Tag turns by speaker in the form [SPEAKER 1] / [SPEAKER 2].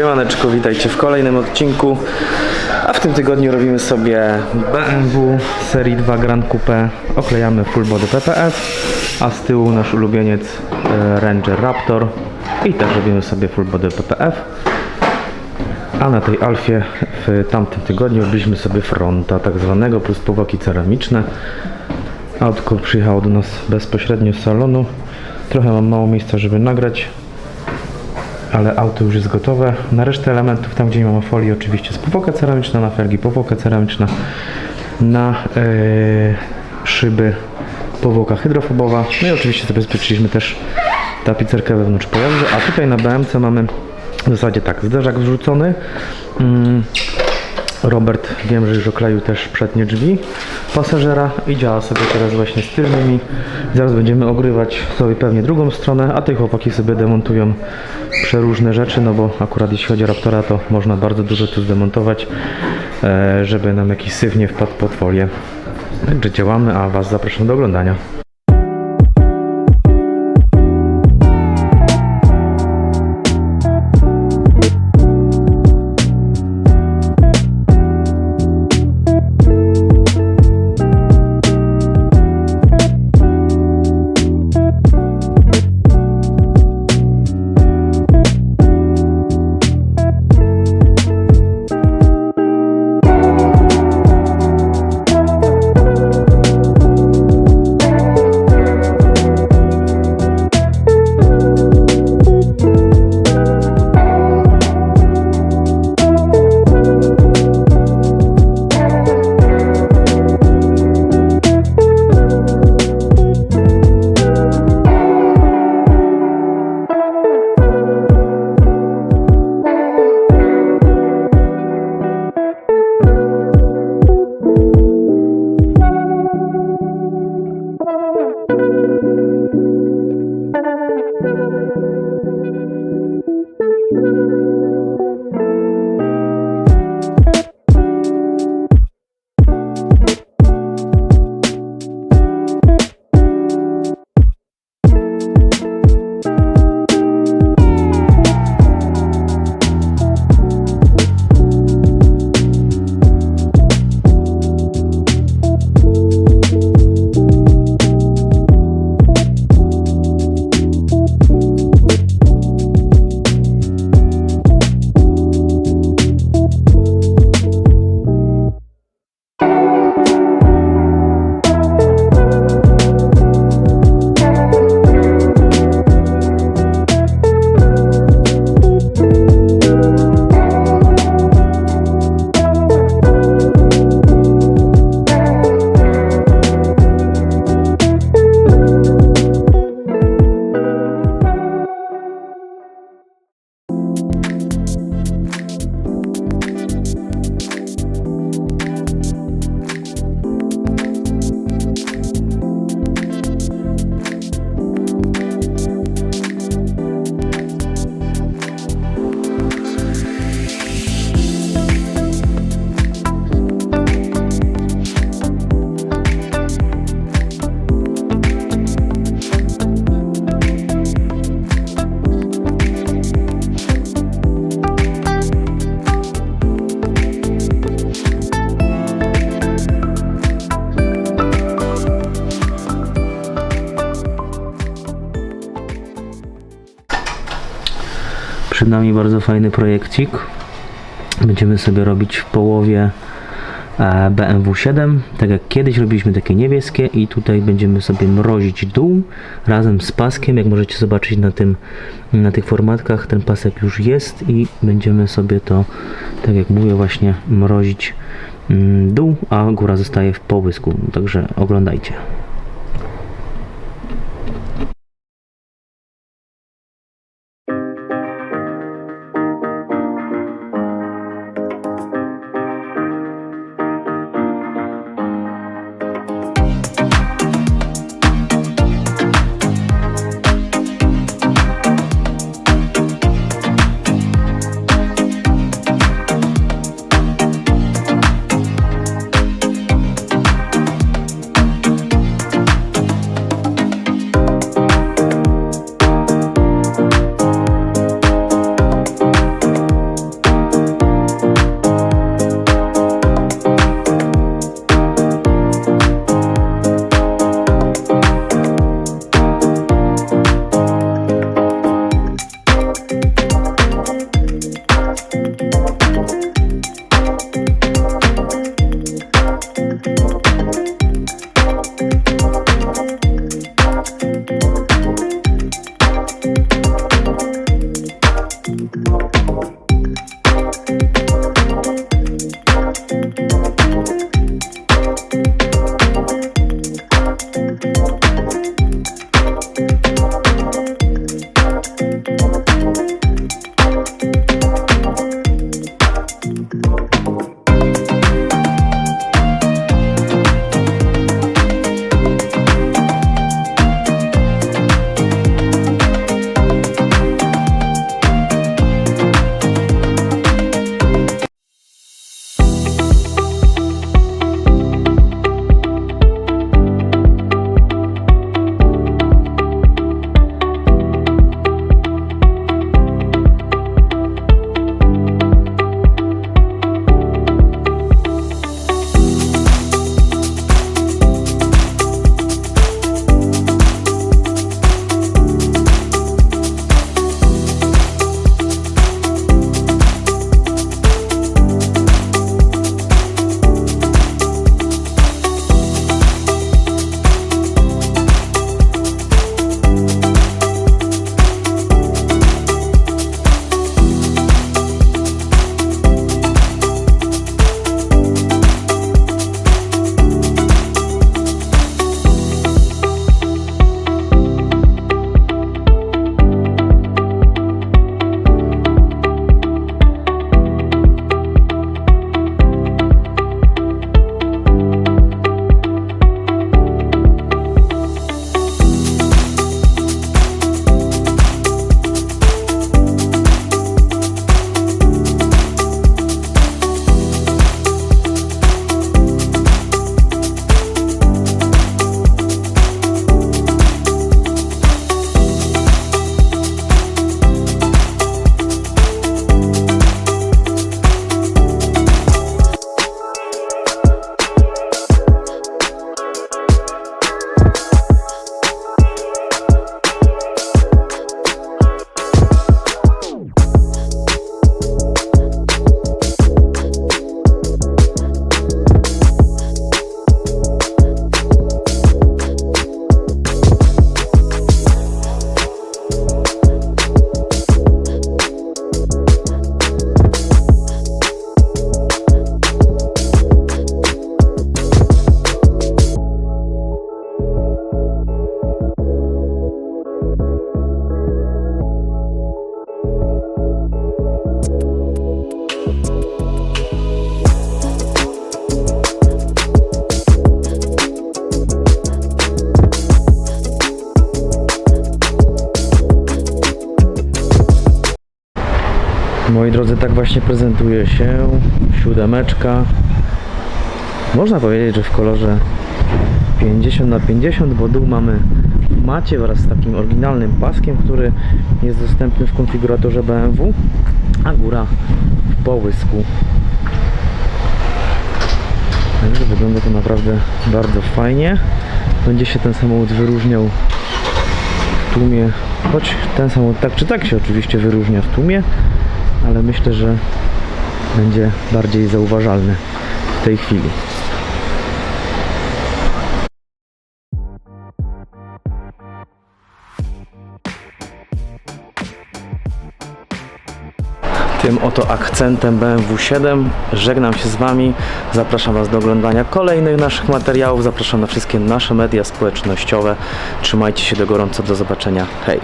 [SPEAKER 1] Siemaneczko, witajcie w kolejnym odcinku. A w tym tygodniu robimy sobie BMW serii 2 Grand Coupe. Oklejamy full body PPF, a z tyłu nasz ulubieniec e, Ranger Raptor. I też robimy sobie full body PPF. A na tej Alfie w tamtym tygodniu robiliśmy sobie fronta tak zwanego plus powłoki ceramiczne. Autko przyjechało do nas bezpośrednio z salonu. Trochę mam mało miejsca, żeby nagrać, ale auto już jest gotowe. Na resztę elementów, tam gdzie nie mamy folii, oczywiście jest powłoka ceramiczna, na felgi powłoka ceramiczna, na yy, szyby powłoka hydrofobowa. No i oczywiście zabezpieczyliśmy też tapicerkę wewnątrz pojazdu, a tutaj na BMC mamy w zasadzie tak, zderzak wrzucony. Mm, Robert wiem, że już okleił też przednie drzwi pasażera i działa sobie teraz właśnie z tylnymi. Zaraz będziemy ogrywać sobie pewnie drugą stronę, a te chłopaki sobie demontują przeróżne rzeczy, no bo akurat jeśli chodzi o Raptora, to można bardzo dużo tu zdemontować, e, żeby nam jakiś syf nie wpadł pod folię. Także działamy, a Was zapraszam do oglądania. Przed nami bardzo fajny projekcik. Będziemy sobie robić w połowie e, BMW 7, tak jak kiedyś robiliśmy takie niebieskie i tutaj będziemy sobie mrozić dół razem z paskiem, jak możecie zobaczyć na tym na tych formatkach ten pasek już jest i będziemy sobie to, tak jak mówię właśnie mrozić mm, dół, a góra zostaje w połysku, także oglądajcie. Moi drodzy, tak właśnie prezentuje się siódemeczka. Można powiedzieć, że w kolorze 50 na 50, bo dół mamy macie wraz z takim oryginalnym paskiem, który jest dostępny w konfiguratorze BMW, a góra w połysku. Także wygląda to naprawdę bardzo fajnie. Będzie się ten samochód wyróżniał w tłumie, choć ten samochód tak czy tak się oczywiście wyróżnia w tłumie, ale myślę, że będzie bardziej zauważalny w tej chwili. Tym oto akcentem BMW 7 żegnam się z Wami. Zapraszam Was do oglądania kolejnych naszych materiałów. Zapraszam na wszystkie nasze media społecznościowe. Trzymajcie się do gorąco. Do zobaczenia. Hej!